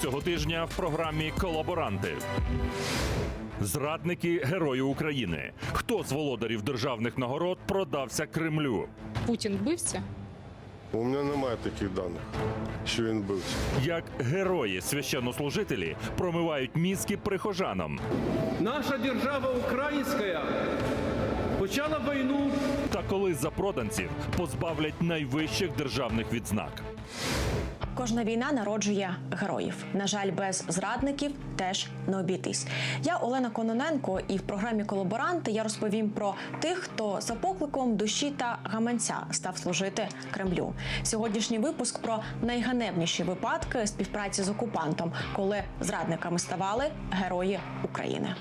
Цього тижня в програмі Колаборанти. Зрадники Герої України. Хто з володарів державних нагород продався Кремлю? Путін вбивця? У мене немає таких даних, що він бився. Як герої священнослужителі промивають мізки прихожанам? Наша держава українська почала війну Та коли запроданців позбавлять найвищих державних відзнак? Кожна війна народжує героїв. На жаль, без зрадників теж не обійтись. Я Олена Кононенко, і в програмі Колаборанти я розповім про тих, хто за покликом душі та гаманця став служити Кремлю. Сьогоднішній випуск про найганебніші випадки співпраці з окупантом, коли зрадниками ставали герої України.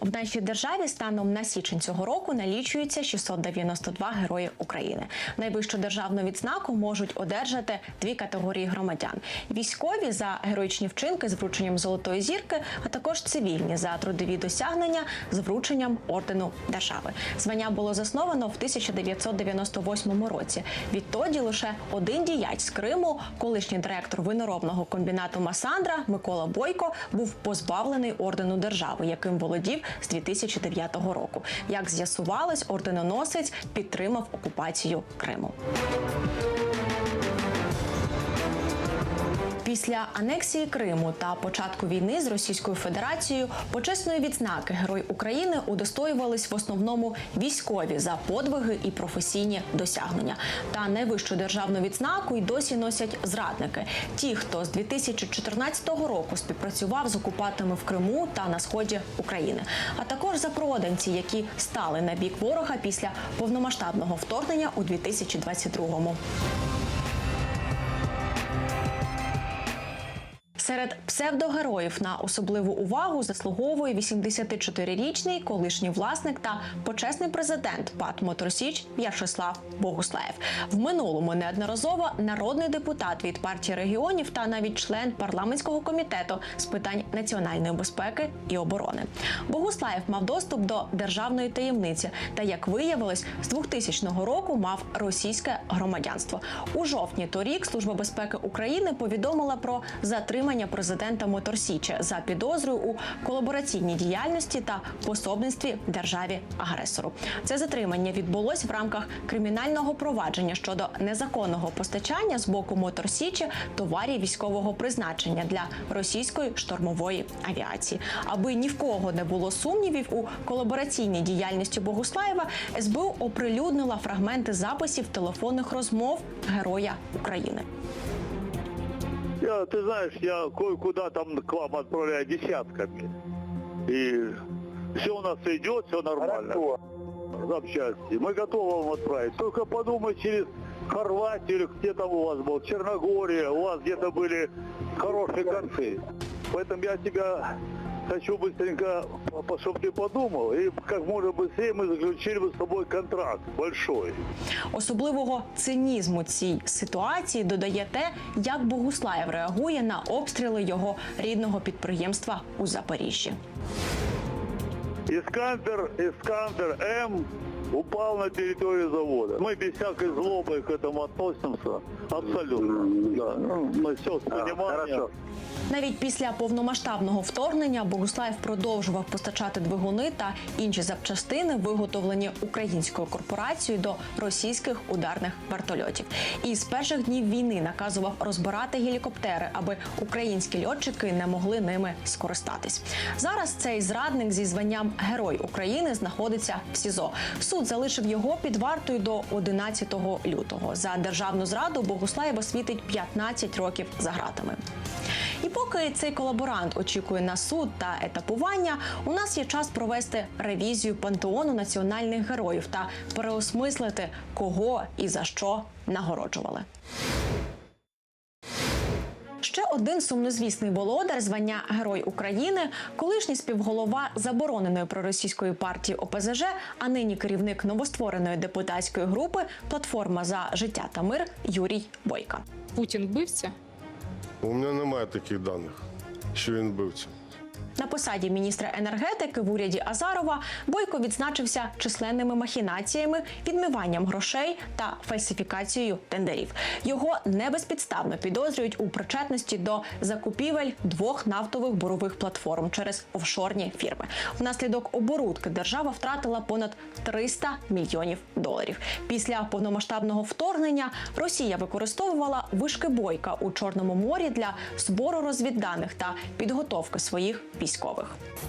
В нашій державі станом на січень цього року налічується 692 герої України. Найвищу державну відзнаку можуть одержати дві категорії громадян: військові за героїчні вчинки з врученням золотої зірки, а також цивільні за трудові досягнення з врученням ордену держави. Звання було засновано в 1998 році. Відтоді лише один діяч з Криму, колишній директор виноробного комбінату Масандра Микола Бойко, був позбавлений ордену держави, яким володів з 2009 року. Як з'ясувалось, орденоносець підтримав окупацію Криму. Після анексії Криму та початку війни з Російською Федерацією почесної відзнаки Герой України удостоювались в основному військові за подвиги і професійні досягнення. Та найвищу державну відзнаку й досі носять зрадники. Ті, хто з 2014 року співпрацював з окупантами в Криму та на сході України, а також запроданці, які стали на бік ворога після повномасштабного вторгнення у 2022-му. Серед псевдогероїв на особливу увагу заслуговує 84-річний колишній власник та почесний президент ПАТ Моторсіч В'ячеслав Богуслаєв. В минулому неодноразово народний депутат від партії регіонів та навіть член парламентського комітету з питань національної безпеки і оборони. Богуслаєв мав доступ до державної таємниці та, як виявилось, з 2000 року мав російське громадянство. У жовтні торік Служба безпеки України повідомила про затримання президента Моторсіча за підозрою у колабораційній діяльності та пособництві державі агресору. Це затримання відбулось в рамках кримінального провадження щодо незаконного постачання з боку Моторсіча товарів військового призначення для російської штурмової авіації. Аби ні в кого не було сумнівів у колабораційній діяльності Богуслаєва, СБУ оприлюднила фрагменти записів телефонних розмов Героя України. Я, ты знаешь, я кое-куда там к вам отправляю десятками. И все у нас идет, все нормально. Запчасти. Мы готовы вам отправить. Только подумай через Хорватию или где там у вас был, Черногория, у вас где-то были хорошие концы. Поэтому я тебя хочу быстренько, чтобы ты подумал, и как можно быстрее мы заключили бы с тобой контракт большой. Особливого цинізму цій ситуації додає те, як Богуслаєв реагує на обстріли його рідного підприємства у Запоріжжі. Искандер, Искандер М упал на территорию завода. Мы без всякой злобы к этому относимся. Абсолютно. Да. Ну, мы все с пониманием. Навіть після повномасштабного вторгнення Богуслаєв продовжував постачати двигуни та інші запчастини, виготовлені українською корпорацією до російських ударних вертольотів. І з перших днів війни наказував розбирати гелікоптери, аби українські льотчики не могли ними скористатись. Зараз цей зрадник зі званням Герой України знаходиться в СІЗО. Суд залишив його під вартою до 11 лютого. За державну зраду Богуслаєва світить 15 років за ґратами. І поки цей колаборант очікує на суд та етапування, у нас є час провести ревізію пантеону національних героїв та переосмислити, кого і за що нагороджували. Ще один сумнозвісний володар звання Герой України, колишній співголова забороненої проросійської партії ОПЗЖ, а нині керівник новоствореної депутатської групи Платформа за життя та мир Юрій Бойка. Путін вбивця? У мене немає таких даних, що він бився. На посаді міністра енергетики в уряді Азарова Бойко відзначився численними махінаціями, відмиванням грошей та фальсифікацією тендерів. Його небезпідставно підозрюють у причетності до закупівель двох нафтових бурових платформ через офшорні фірми. Внаслідок оборудки держава втратила понад 300 мільйонів доларів. Після повномасштабного вторгнення Росія використовувала вишки бойка у Чорному морі для збору розвідданих та підготовки своїх військових.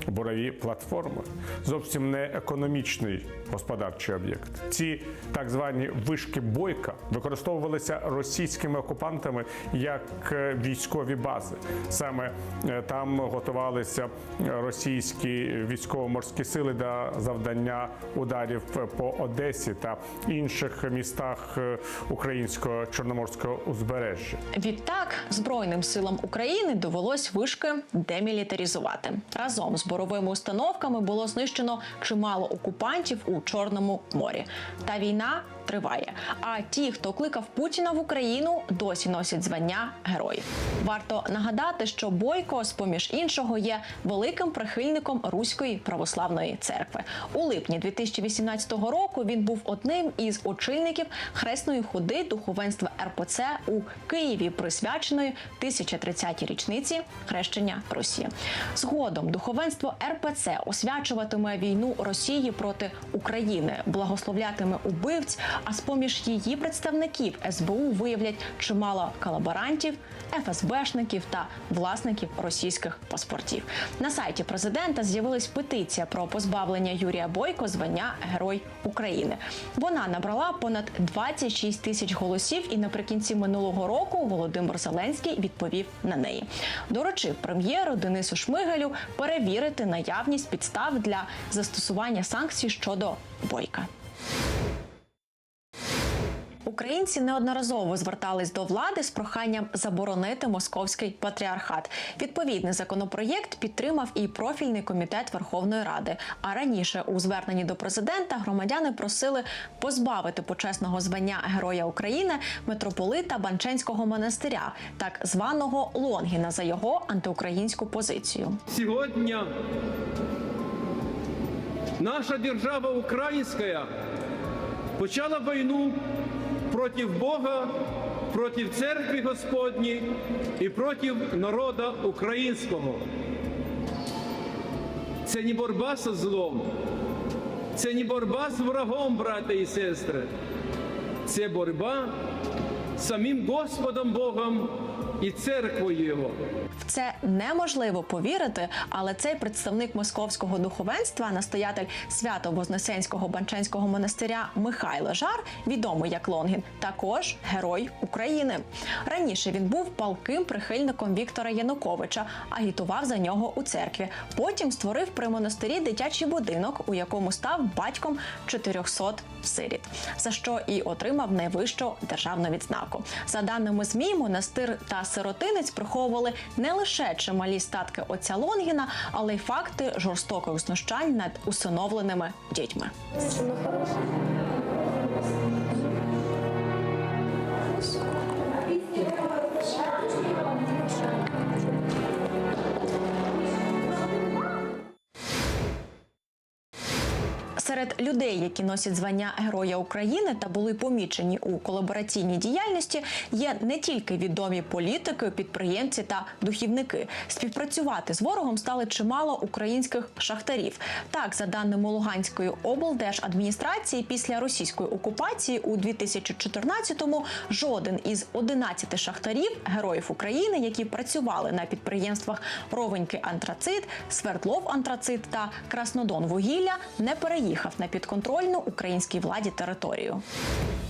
бурові платформи зовсім не економічний господарчий об'єкт. Ці так звані вишки бойка використовувалися російськими окупантами як е, військові бази. Саме е, там готувалися російські військово-морські сили до завдання ударів по Одесі та інших містах е, українського чорноморського узбережжя. Відтак збройним силам України довелось вишки демілітаризувати. Разом з боровими установками було знищено чимало окупантів у Чорному морі. Та війна триває. А ті, хто кликав Путіна в Україну, досі носять звання героїв. Варто нагадати, що Бойко, з поміж іншого, є великим прихильником Руської православної церкви. У липні 2018 року він був одним із очільників хресної ходи духовенства РПЦ у Києві, присвяченої 1030-й річниці хрещення Росії. Згодом духовенство РПЦ освячуватиме війну Росії проти України, благословлятиме убивць. А з поміж її представників СБУ виявлять чимало колаборантів, ФСБшників та власників російських паспортів. На сайті президента з'явилась петиція про позбавлення Юрія Бойко звання Герой України. Вона набрала понад 26 тисяч голосів, і наприкінці минулого року Володимир Зеленський відповів на неї. Доручив прем'єру Денису Шмигалю перевірити наявність підстав для застосування санкцій щодо Бойка. Українці неодноразово звертались до влади з проханням заборонити московський патріархат. Відповідний законопроєкт підтримав і профільний комітет Верховної Ради. А раніше у зверненні до президента громадяни просили позбавити почесного звання Героя України митрополита Банченського монастиря, так званого Лонгіна, за його антиукраїнську позицію. Сегодня наша держава украинская почала войну против Бога, проти церкви Господні і проти народа українського. Це не боротьба з злом, це не боротьба з ворогом, брати і сестри. Це боротьба з самим Господом Богом і церквою Його. В це неможливо повірити, але цей представник московського духовенства, настоятель свято-вознесенського банчанського монастиря Михайло Жар, відомий як Лонгін, також герой України. Раніше він був палким прихильником Віктора Януковича, агітував за нього у церкві. Потім створив при монастирі дитячий будинок, у якому став батьком 400 сиріт, за що і отримав найвищу державну відзнаку. За даними ЗМІ, монастир та сиротинець приховували не лише чималі статки отця Лонгіна, але й факти жорстоких знущань над усиновленими дітьми. Серед людей, які носять звання Героя України та були помічені у колабораційній діяльності, є не тільки відомі політики, підприємці та духівники. Співпрацювати з ворогом стали чимало українських шахтарів. Так, за даними Луганської облдержадміністрації, після російської окупації у 2014-му жоден із 11 шахтарів героїв України, які працювали на підприємствах Ровенький антрацит, Свердлов антрацит та Краснодон вугілля, не переїхав на підконтрольну українській владі територію.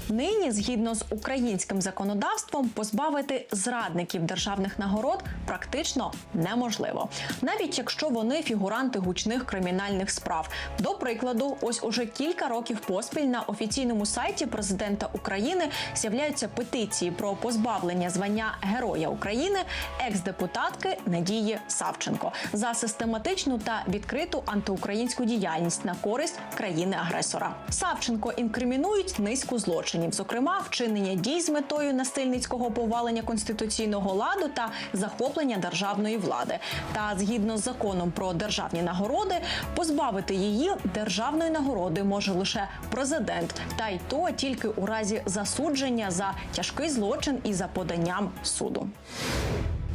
Нині, згідно з українським законодавством, позбавити зрадників державних нагород практично неможливо, навіть якщо вони фігуранти гучних кримінальних справ. До прикладу, ось уже кілька років поспіль на офіційному сайті президента України з'являються петиції про позбавлення звання Героя України екс-депутатки Надії Савченко за систематичну та відкриту антиукраїнську діяльність на користь країни-агресора. Савченко інкримінують низку злочинів. Злочинів, зокрема вчинення дій з метою насильницького повалення конституційного ладу та захоплення державної влади. Та згідно з законом про державні нагороди, позбавити її державної нагороди може лише президент, та й то тільки у разі засудження за тяжкий злочин і за поданням суду.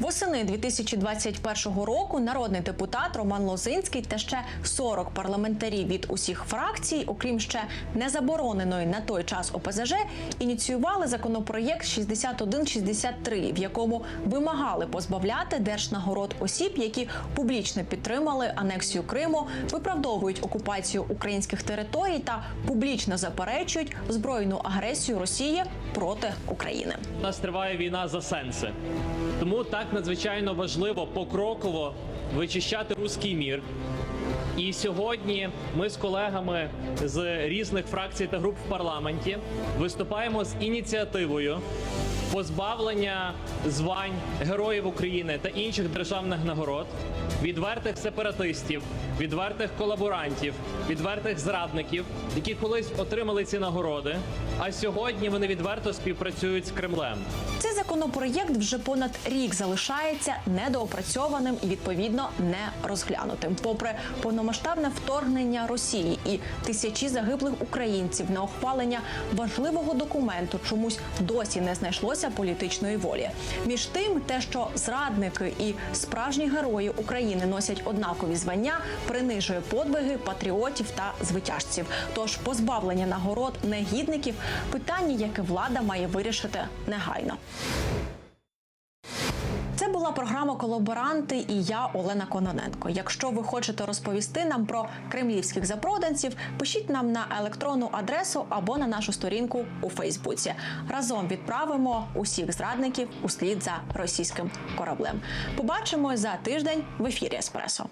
Восени 2021 року народний депутат Роман Лозинський та ще 40 парламентарів від усіх фракцій, окрім ще незабороненої на той час ОПЗЖ, ініціювали законопроєкт 6163, в якому вимагали позбавляти держнагород осіб, які публічно підтримали анексію Криму, виправдовують окупацію українських територій та публічно заперечують збройну агресію Росії проти України. У нас триває війна за сенси. Тому так надзвичайно важливо покроково вичищати руський мір. І сьогодні ми з колегами з різних фракцій та груп в парламенті виступаємо з ініціативою позбавлення звань Героїв України та інших державних нагород, відвертих сепаратистів, відвертих колаборантів, відвертих зрадників, які колись отримали ці нагороди, а сьогодні вони відверто співпрацюють з Кремлем. Цей законопроєкт вже понад рік залишається недоопрацьованим і відповідно не розглянутим. Попри повномасштабне вторгнення Росії і тисячі загиблих українців на ухвалення важливого документу, чомусь досі не знайшлося політичної волі. Між тим, те, що зрадники і справжні герої України носять однакові звання, принижує подвиги патріотів та звитяжців. Тож позбавлення нагород негідників питання, яке влада має вирішити негайно. Була програма Колаборанти і я Олена Кононенко. Якщо ви хочете розповісти нам про кремлівських запроданців, пишіть нам на електронну адресу або на нашу сторінку у Фейсбуці. Разом відправимо усіх зрадників услід за російським кораблем. Побачимось за тиждень в ефірі Еспресо.